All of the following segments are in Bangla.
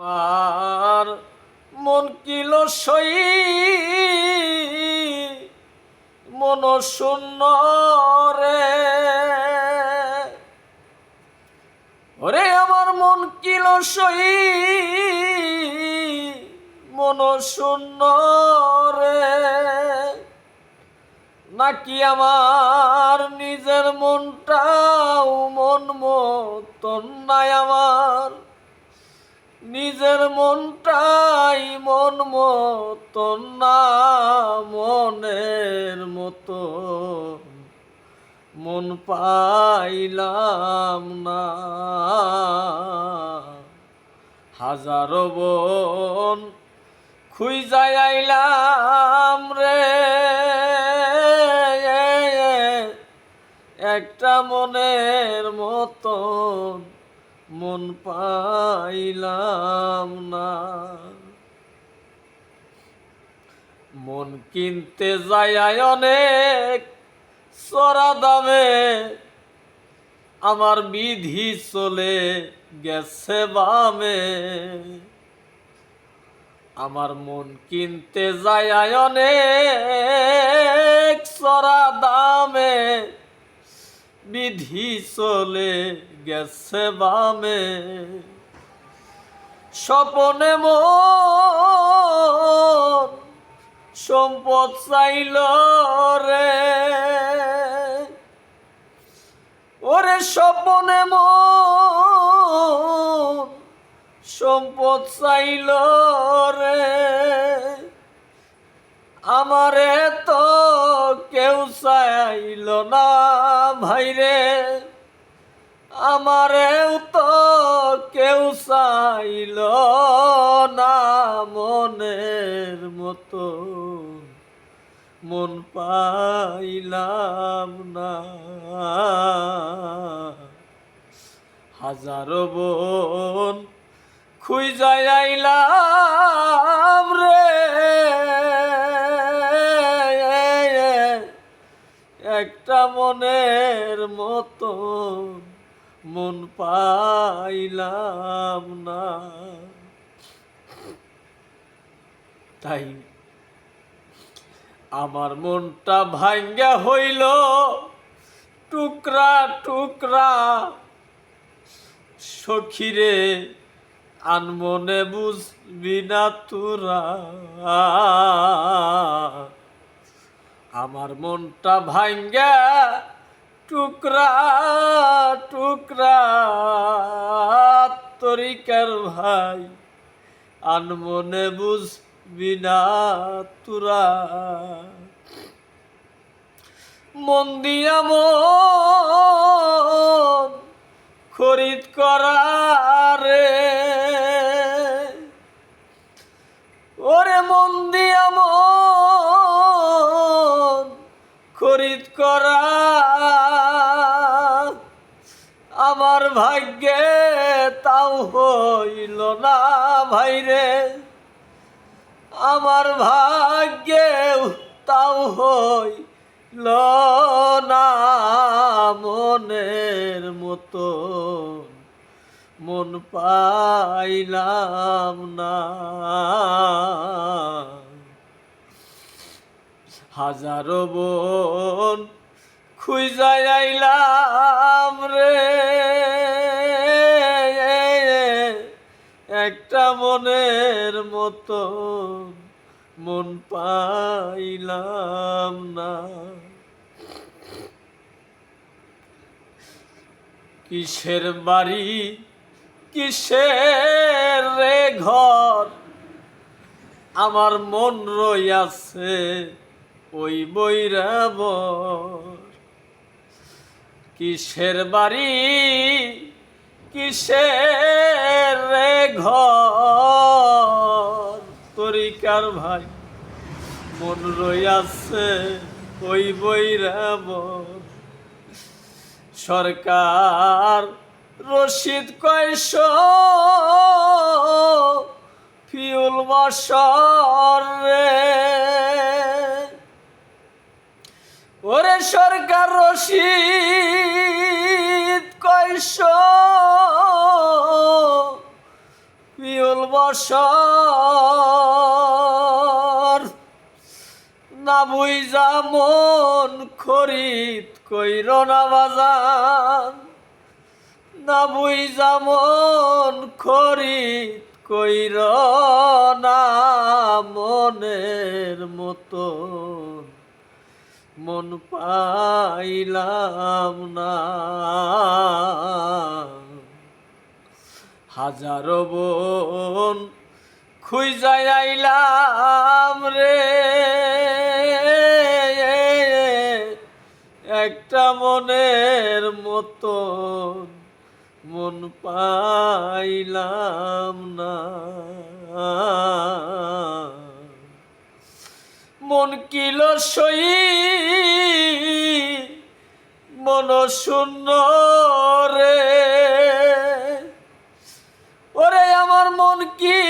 আর মন কিল সই, মন শূন্য রে। ওরে আমার মন কিল সই, মন শূন্য রে। নাকি আমার নিজের মনটাও মন মতন নাই আমার? নিজের মনটাই মন মতন না, মনের মতো মন পাইলাম না। হাজারো বোন খুই আইলাম রে। একটা মনের মতন। মন পাইলাম না। মন কিনতে যাই অনেক সরা দামে আমার বিধি চলে গেছে বামে। আমার মন কিনতে যায় অনেক সরা দামে। বিধি চলে গেছে বামে। স্বপনে মন সম্পদ চাইল রে। ওরে স্বপনে সম্পদ চাইল রে। আমারে তো কেউ চাইল না ভাইরে আমারেও তো কেউ চাইল না মনের মতো। মন পাইলাম না। হাজারো বোন খুই একটা মনের মতো মন পাইলাম না। তাই আমার মনটা ভাঙ্গা হইল, টুকরা টুকরা। সখিরে আনমনে বুঝবি না তোরা। আমার মনটা ভাঙ্গা টুকরা টুকরা। তরিকার ভাই আনমনে বুঝবি না তোরা। মন দিয়া মন খরিদ করা রে। খরিদ করা। আমার ভাগ্যে তাও হইল না ভাইরে আমার ভাগ্যে তাও হইল না মনের মতো। মন পাইলাম না। হাজারো বোন খুঁজাই আইলাম রে। একটা মনের মতো মন পাইলাম না। কিসের বাড়ি, কিসের রে ঘর? আমার মন রইয়াছে ওই বৈরাব, কিসের বাড়ি, কিসের ঘর? তরিকার ভাই? মন রইয়াছে ওই বৈরাব। সরকার রশিদ কয়শ? ফিউল বসর রে ওরে সরকার রশিদ, কয়শ পিওল বসর। না বুঝা মন খরিদ কইর না বাজান না বুঝা মন খরিদ কইর না মনের মতন। মন পাইলাম না। হাজারো বোন খুঁজাই আইলাম রে। একটা মনের মতন মন পাইলাম না। মন কিল সই, মন শূন্য রে। ওরে আমার মন কি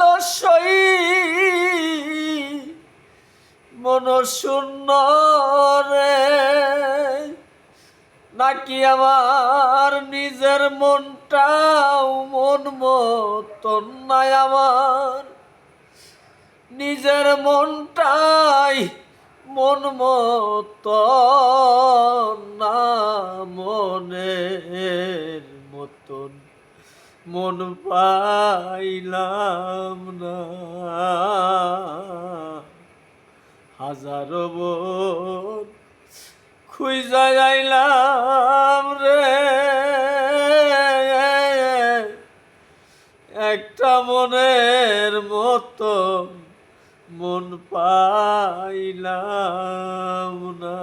লসই মন শূন্য রে। নাকি আমার নিজের মনটাও মন মতন নাই আমার? নিজের মনটাই মন মতন না মনের মতন। মন পাইলাম না। হাজারো বোন খুঁজা যাইলাম রে। একটা মনে মন পাইলাম না।